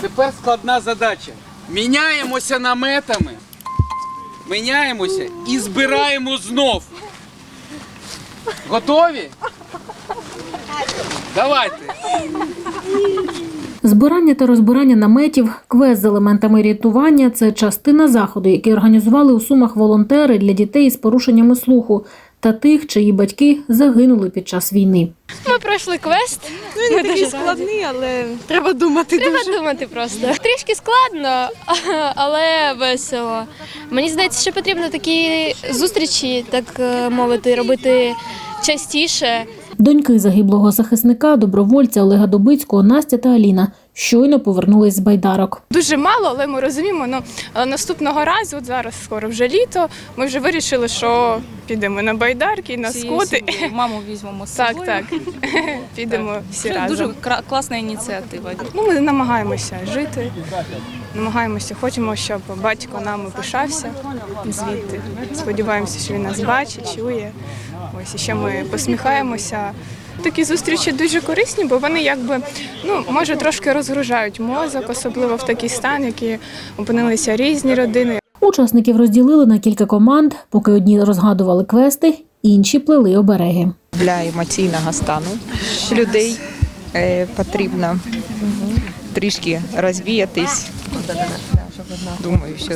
Тепер складна задача. Міняємося наметами, міняємося і збираємо знов. Готові? Давайте. Збирання та розбирання наметів, квест з елементами рятування це частина заходу, який організували у Сумах волонтери для дітей з порушеннями слуху та тих, чиї батьки загинули під час війни. Ми пройшли квест. Він не такий складний, але треба думати Треба дуже. думати просто. Трішки складно, але весело. Мені здається, що потрібно такі зустрічі, так е, мовити, робити частіше. Доньки загиблого захисника, добровольця Олега Добицького, Настя та Аліна щойно повернулись з байдарок. Дуже мало, але ми розуміємо. Ну е, наступного разу, от зараз скоро вже літо. Ми вже вирішили, що підемо на байдарки, на скоти. Маму візьмемо з Так, собою. так. Підемо всі Це разом. дуже класна ініціатива. Ну, ми намагаємося жити, намагаємося, хочемо, щоб батько нами пишався звідти. Сподіваємося, що він нас бачить, чує. І ще ми посміхаємося. Такі зустрічі дуже корисні, бо вони якби ну може трошки розгружають мозок, особливо в такий стан, які опинилися різні родини. Учасників розділили на кілька команд, поки одні розгадували квести, інші плели обереги. для емоційного стану людей е, потрібно трішки розвіятись. Думаю, що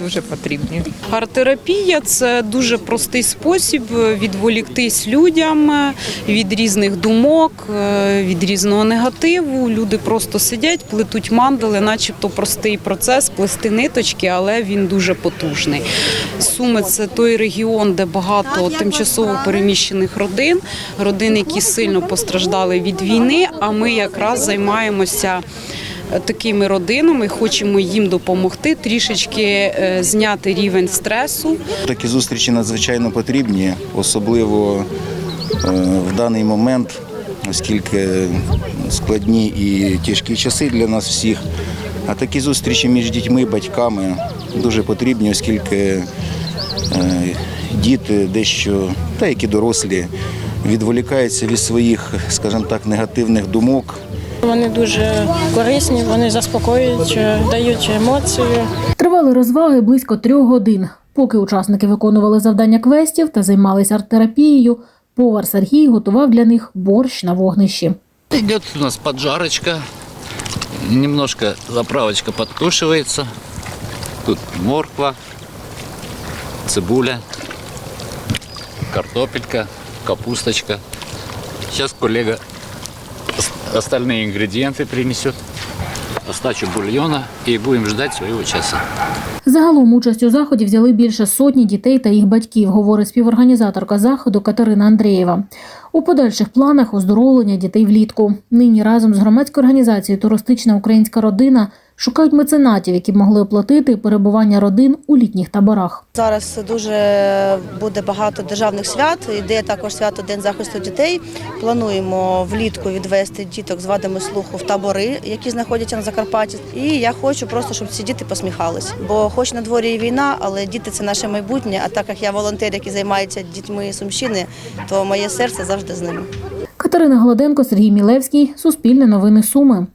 дуже потрібні. Арт-терапія це дуже простий спосіб відволіктись людям від різних думок, е, від різного негативу. Люди просто сидять, плетуть мандали, начебто простий процес, плести ниточки, але він дуже потужний. Суми це той регіон, де багато тимчасово переміщених родин, родин, які сильно постраждали від війни. А ми якраз займаємося такими родинами, хочемо їм допомогти, трішечки е, зняти рівень стресу. Такі зустрічі надзвичайно потрібні, особливо е, в даний момент, оскільки складні і тяжкі часи для нас всіх. А такі зустрічі між дітьми, батьками дуже потрібні, оскільки е, діти дещо, та які дорослі, відволікаються від своїх, скажімо так, негативних думок. Вони дуже корисні, вони заспокоюють, е, дають емоції. Тривали розваги близько трьох годин. Поки учасники виконували завдання квестів та займалися арт-терапією, повар Сергій готував для них борщ на вогнищі. Идет у нас поджарочка, немножко заправочка подкушивается. Тут морква, цибуля, картопелька, капусточка. Сейчас коллега ос- остальные ингредиенты принесет, остачу бульона і будемо ждати свого часа. Загалом участь у заході взяли більше сотні дітей та їх батьків, говорить співорганізаторка заходу Катерина Андрієва. У подальших планах оздоровлення дітей влітку. Нині разом з громадською організацією Туристична українська родина шукають меценатів, які б могли оплатити перебування родин у літніх таборах. Зараз дуже буде багато державних свят. Йде також свято День захисту дітей. Плануємо влітку відвести діток з вадами слуху в табори, які знаходяться на Закарпатті. І я хочу просто, щоб ці діти посміхались. Бо хоч на дворі і війна, але діти це наше майбутнє. А так як я волонтер, який займається дітьми Сумщини, то моє серце завжди з ними. Катерина Голоденко, Сергій Мілевський, Суспільне новини Суми.